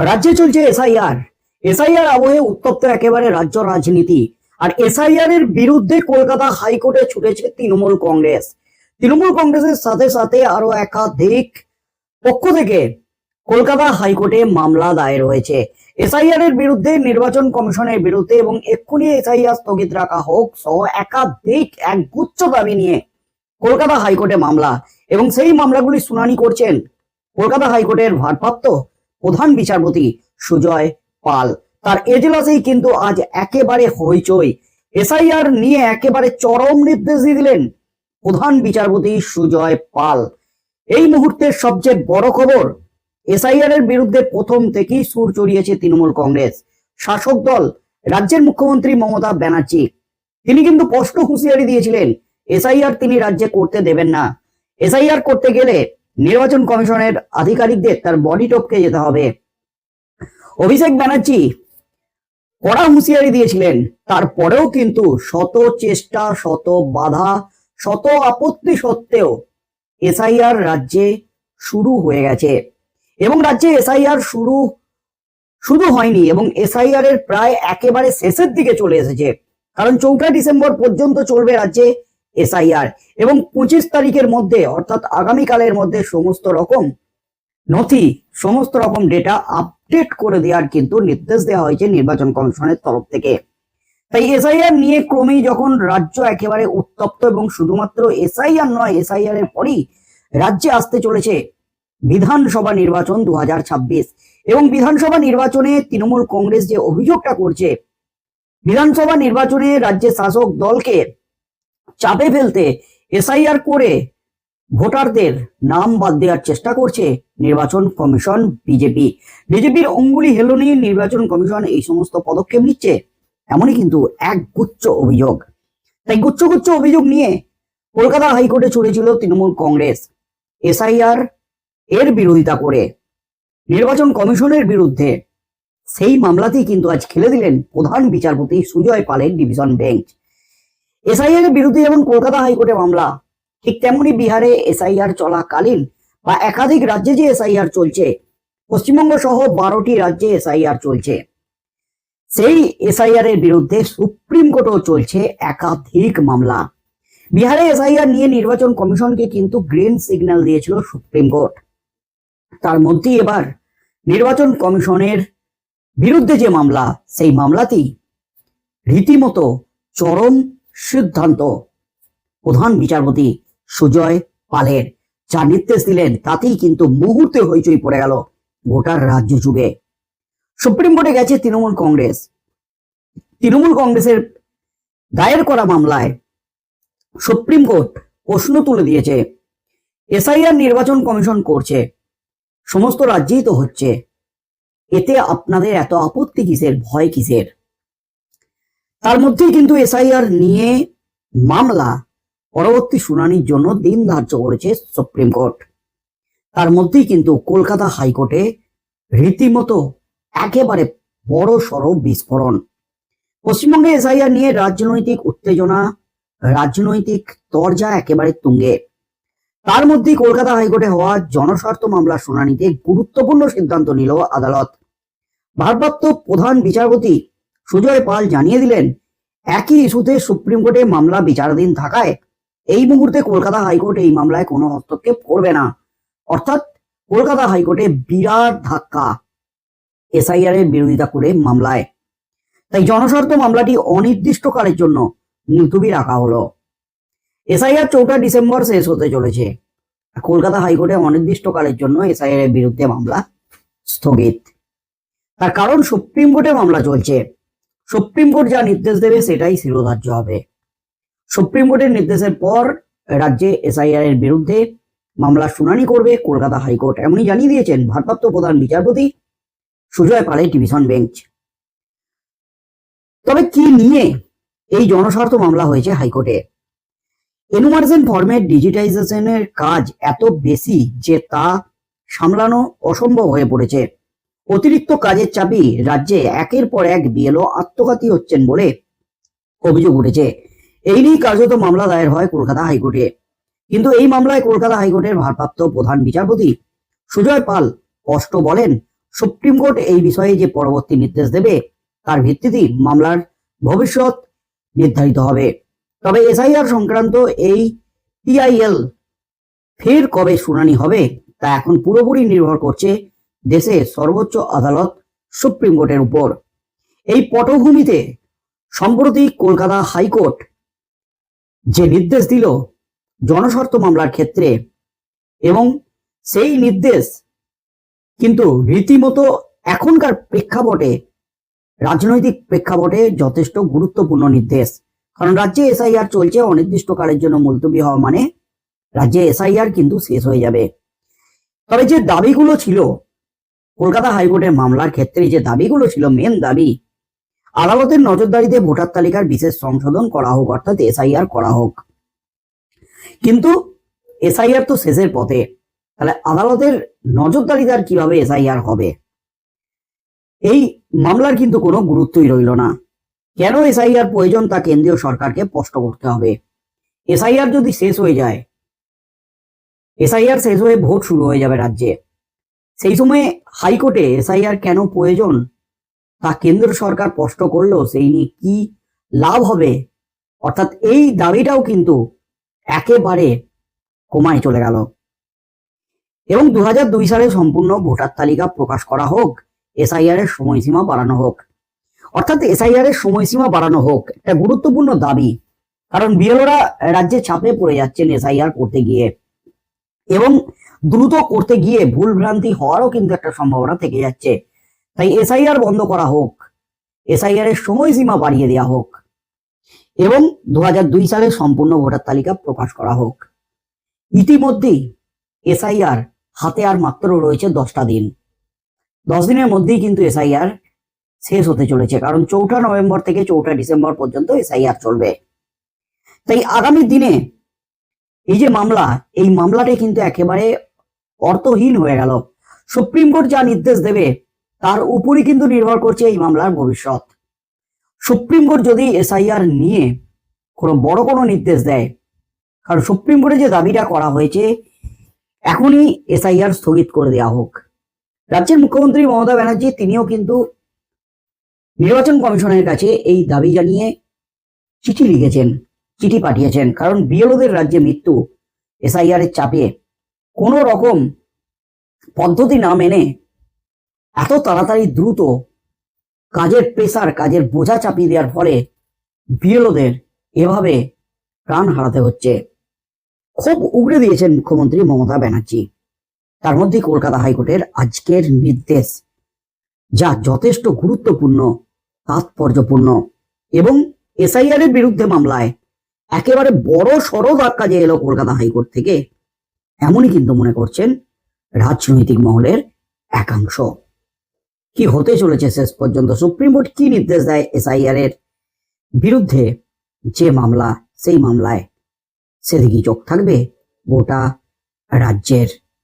রাজ্যে চলছে SIR SIR আবহে উত্তপ্ত একেবারে রাজ্য রাজনীতি। আর এসআইআর এর বিরুদ্ধে কলকাতা হাইকোর্টে ছুটেছে তৃণমূল কংগ্রেস। তৃণমূল কংগ্রেসের সাথে সাথে আরও একাধিক পক্ষ থেকে কলকাতা হাইকোর্টে মামলা দায়ের হয়েছে এসআইআর এর বিরুদ্ধে নির্বাচন কমিশনের বিরুদ্ধে এবং এক্ষুনি এসআইআর স্থগিত রাখা হোক সহ একাধিক একগুচ্ছ দাবি নিয়ে কলকাতা হাইকোর্টে মামলা। এবং সেই মামলাগুলি শুনানি করছেন কলকাতা হাইকোর্টের ভারপ্রাপ্ত প্রধান বিচারপতি সুজয় পাল। তার এজলাসেই কিন্তু আজ একেবারে হইচই। এসআইআর নিয়ে একেবারে চরম নির্দেশ দিয়ে দিলেন প্রধান বিচারপতি সুজয় পাল। এই মুহূর্তের সবচেয়ে বড় খবর, এসআইআর এর বিরুদ্ধে প্রথম থেকেই সুর চড়িয়েছে তৃণমূল কংগ্রেস। শাসক দল, রাজ্যের মুখ্যমন্ত্রী মমতা ব্যানার্জি। তিনি কিন্তু স্পষ্ট হুঁশিয়ারি দিয়েছিলেন, এসআইআর তিনি রাজ্যে করতে দেবেন না। এসআইআর করতে গেলে নির্বাচন কমিশনের আধিকারিকদের তার বডি টপকে যেতে হবে। অভিষেক ব্যানার্জি কড়া হুঁশিয়ারি দিয়েছিলেন, তারপরেও কিন্তু শত চেষ্টা, শত বাধা, শত আপত্তি সত্ত্বেও এসআইআর রাজ্যে শুরু হয়ে গেছে। এবং রাজ্যে এসআইআর শুরু শুরু হয়নি এবং এসআইআর এর প্রায় একেবারে শেষের দিকে চলে এসেছে। কারণ চৌঠা ডিসেম্বর পর্যন্ত চলবে রাজ্যে এসআইআর এবং পঁচিশ তারিখের মধ্যে, অর্থাৎ আগামীকালের মধ্যে সমস্ত রকম নথি, সমস্ত রকম ডেটা আপডেট করে দেওয়ার কিন্তু নির্দেশ দেওয়া হয়েছে নির্বাচন কমিশনের তরফ থেকে। তাই এসআইআর নিয়ে ক্রমেই যখন রাজ্য একেবারে উত্তপ্ত এবং শুধুমাত্র এসআইআর নয় এসআইআর এর পরই রাজ্যে আসতে চলেছে বিধানসভা নির্বাচন দু হাজার ছাব্বিশ। এবং বিধানসভা নির্বাচনে তৃণমূল কংগ্রেস যে অভিযোগটা করছে, বিধানসভা নির্বাচনে রাজ্যের শাসক দলকে চাপে ফেলতে এসআইআর করে ভোটারদের নাম বাদ দেওয়ার চেষ্টা করছে নির্বাচন কমিশন বিজেপি। বিজেপির অঙ্গুলি হেলনি নির্বাচন কমিশন এই সমস্ত পদক্ষেপ নিচ্ছে, এমনই কিন্তু এক গুচ্ছ অভিযোগ। তাই গুচ্ছ গুচ্ছ অভিযোগ নিয়ে কলকাতা হাইকোর্টে চলেছিল তৃণমূল কংগ্রেস। এসআইআর এর বিরোধিতা করে নির্বাচন কমিশনের বিরুদ্ধে সেই মামলাতেই কিন্তু আজ খেলে দিলেন প্রধান বিচারপতি সুজয় পালের ডিভিশন বেঞ্চ। এসআইআর এর বিরুদ্ধে যেমন কলকাতা হাইকোর্টে মামলা, ঠিক তেমনি বিহারে এসআইআর চলাকালীন বা একাধিক রাজ্যে যে এসআইআর চলছে, পশ্চিমবঙ্গ সহ বারোটি রাজ্যে এসআইআর চলছে। সেই এসআইআর এর বিরুদ্ধে সুপ্রিম কোর্টও চলছে একাধিক মামলা। বিহারে এসআইআর নিয়ে নির্বাচন কমিশনকে কিন্তু গ্রিন সিগন্যাল দিয়েছিল সুপ্রিম কোর্ট। তার মধ্যেই এবার নির্বাচন কমিশনের বিরুদ্ধে যে মামলা, সেই মামলাতেই রীতিমতো চরম সিদ্ধান্ত। প্রধান বিচারপতি সুজয় পালের যা নির্দেশ দিলেন, তাতেই কিন্তু মুহূর্তে হইচই পড়ে গেল গোটার রাজ্য যুগে সুপ্রিম কোর্টে গেছে তৃণমূল কংগ্রেস। তৃণমূল কংগ্রেসের দায়ের করা মামলায় সুপ্রিম কোর্ট প্রশ্ন তুলে দিয়েছে। এসআইআর নির্বাচন কমিশন করছে, সমস্ত রাজ্যেই তো হচ্ছে। এতে আপনাদের এত আপত্তি কিসের, ভয় কিসের? তার মধ্যেই কিন্তু এসআইআর নিয়ে মামলা পরবর্তী শুনানির জন্য দিন ধার্য করেছে সুপ্রিম কোর্ট। তার মধ্যেই কিন্তু কলকাতা হাইকোর্টে রীতিমতো একেবারে বড় সড় বিস্ফোরণ। পশ্চিমবঙ্গে এসআইআর নিয়ে রাজনৈতিক উত্তেজনা, রাজনৈতিক দরজা একেবারে তুঙ্গে। তার মধ্যেই কলকাতা হাইকোর্টে হওয়া জনস্বার্থ মামলা শুনানিতে গুরুত্বপূর্ণ সিদ্ধান্ত নিল আদালত। ভারপ্রাপ্ত প্রধান বিচারপতি সুজয় পাল জানিয়ে দিলেন, একই ইস্যুতে সুপ্রিম কোর্টে মামলা বিচারাধীন থাকায় এই মুহূর্তে কলকাতা হাইকোর্ট এই মামলায় কোনো হস্তক্ষেপ করবে না। অর্থাৎ কলকাতা হাইকোর্টে বিরাট ধাক্কা এসআইআর এর বিরোধিতা করে মামলায়। তাই জনস্বার্থ মামলাটি অনির্দিষ্টকালের জন্য মুলতুবি রাখা হলো। এসআইআর চৌঠা ডিসেম্বর শেষ হতে চলেছে। কলকাতা হাইকোর্টে অনির্দিষ্টকালের জন্য এসআইআর এর বিরুদ্ধে মামলা স্থগিত। তার কারণ সুপ্রিম কোর্টে মামলা চলছে। সুপ্রিম কোর্ট যা নির্দেশ দেবে সেটাই শিরোধার্য হবে। সুপ্রিম কোর্টের নির্দেশের পর রাজ্যে এসআইআর এর বিরুদ্ধে মামলা শুনানি করবে কলকাতা হাইকোর্ট। এমনই জানিয়ে দিয়েছেন ভারপ্রাপ্ত প্রধান বিচারপতি সুজয় পালের ডিভিশন বেঞ্চ। তবে কি নিয়ে এই জনস্বার্থ মামলা হয়েছে হাইকোর্টে? এনুমারেশন ফর্মের ডিজিটাইজেশনের কাজ এত বেশি যে তা সামলানো অসম্ভব হয়ে পড়েছে। অতিরিক্ত কাজের চাপই রাজ্যে একের পর এক বিএলও আত্মঘাতী হচ্ছেন বলে অভিযোগ উঠেছে। এই নিয়ে কার্যত মামলা দায়ের হয় কলকাতা হাইকোর্টে। কিন্তু এই মামলায় কলকাতা হাইকোর্টের ভারপ্রাপ্ত প্রধান বিচারপতি সুজয় পাল স্পষ্ট বলেন, সুপ্রিম কোর্ট এই বিষয়ে যে পরবর্তী নির্দেশ দেবে, তার ভিত্তিতেই মামলার ভবিষ্যৎ নির্ধারিত হবে। তবে এসআইআর সংক্রান্ত এই পিআইএল ফের কবে শুনানি হবে, তা এখন পুরোপুরি নির্ভর করছে দেশের সর্বোচ্চ আদালত সুপ্রিম কোর্টের উপর। এই পটভূমিতে সম্প্রতি কলকাতা হাইকোর্ট যে নির্দেশ দিল জনস্বার্থ মামলার ক্ষেত্রে এবং সেই নির্দেশ কিন্তু রীতিমতো এখনকার প্রেক্ষাপটে, রাজনৈতিক প্রেক্ষাপটে যথেষ্ট গুরুত্বপূর্ণ নির্দেশ। কারণ রাজ্যে এসআইআর চলছে, অনির্দিষ্টকালের জন্য মুলতবি হওয়া মানে রাজ্যে এসআইআর কিন্তু শেষ হয়ে যাবে। তবে যে দাবিগুলো ছিল কলকাতা হাইকোর্টের মামলার ক্ষেত্রে যে দাবিগুলো ছিল মেন দাবি, আদালতের নজরদারিতে ভোটার তালিকার বিশেষ সংশোধন করা হোক, অর্থাৎ এসআইআর করা হোক। কিন্তু এসআইআর তো শেষের পথে, তাহলে আদালতের নজরদারিতে আর কীভাবে এসআইআর হবে? এই মামলার কিন্তু কোনো গুরুত্বই রইল না। কেন এসআইআর প্রয়োজন তা কেন্দ্রীয় সরকারকে স্পষ্ট করতে হবে। এসআইআর যদি শেষ হয়ে যায়, এসআইআর শেষ হয়ে ভোট শুরু হয়ে যাবে রাজ্যে। সেই সময়ে হাইকোর্টে এসআইআর কেন প্রয়োজন? তা কেন্দ্র সরকার স্পষ্ট করল, সেই নিয়ে কি লাভ হবে? অর্থাৎ এই দাবিটাও কিন্তু একেবারে কমায় চলে গেল। এবং দু দুই সালে সম্পূর্ণ ভোটার তালিকা প্রকাশ করা হোক, এসআইআর এর সময়সীমা বাড়ানো হোক। অর্থাৎ এসআইআর এর সময়সীমা বাড়ানো হোক একটা গুরুত্বপূর্ণ দাবি, কারণ বিএলওরা রাজ্যে চাপে পড়ে যাচ্ছেন এসআইআর করতে গিয়ে। এবং দ্রুত করতে গিয়ে ভুল ভ্রান্তি হওয়ারও কিন্তু একটা সম্ভাবনা থেকে যাচ্ছে। তাই এসআইআর বন্ধ করা হোক, এসআইআর এর সময়সীমা বাড়িয়ে দেওয়া হোক, এবং দু সালে সম্পূর্ণ ভোটার তালিকা প্রকাশ করা হোক। ইতিমধ্যেই এসআইআর হাতে আর মাত্র রয়েছে দশটা দিন। দশ দিনের মধ্যেই কিন্তু এসআইআর শেষ হতে চলেছে, কারণ চৌঠা নভেম্বর থেকে চৌঠা ডিসেম্বর পর্যন্ত এসআইআর চলবে। তাই আগামী দিনে এই যে মামলা, এই মামলাটি কিন্তু একেবারে অর্থহীন হয়ে গেল। সুপ্রিম কোর্ট যা নির্দেশ দেবে, তার উপরই কিন্তু নির্ভর করছে এই মামলার ভবিষ্যৎ। সুপ্রিম কোর্ট যদি এসআইআর নিয়ে কোনো বড় কোনো নির্দেশ দেয়, কারণ সুপ্রিম কোর্টে যে দাবিটা করা হয়েছে, এখনই এসআইআর স্থগিত করে দেওয়া হোক। রাজ্যের মুখ্যমন্ত্রী মমতা ব্যানার্জি, তিনিও কিন্তু নির্বাচন কমিশনের কাছে এই দাবি জানিয়ে চিঠি লিখেছেন, চিঠি পাঠিয়েছেন। কারণ বিএলওদের রাজ্যে মৃত্যু এসআইআর এর চাপে কোনো রকম পদ্ধতি না মেনে এত তাড়াতাড়ি দ্রুত কাজের প্রেসার, কাজের বোঝা চাপিয়ে দেওয়ার ফলে বিএলওদের এভাবে প্রাণ হারাতে হচ্ছে। খুব উগড়ে দিয়েছেন মুখ্যমন্ত্রী মমতা ব্যানার্জি। তার মধ্যে কলকাতা হাইকোর্টের আজকের নির্দেশ, যা যথেষ্ট গুরুত্বপূর্ণ, তাৎপর্যপূর্ণ এবং এসআইআর এর বিরুদ্ধে মামলায় একেবারে বড় সড় ধাক্কা যে এলো কলকাতা হাইকোর্ট থেকে। এমনই কিন্তু মনে করছেন রাজনৈতিক মহলের একাংশ। কি হতে চলেছে শেষ পর্যন্ত? সুপ্রিম কোর্ট কি নির্দেশ দেয় এসআইআর এর বিরুদ্ধে? যে মামলা, সেই মামলায় সেদিকে চোখ থাকবে গোটা রাজ্যের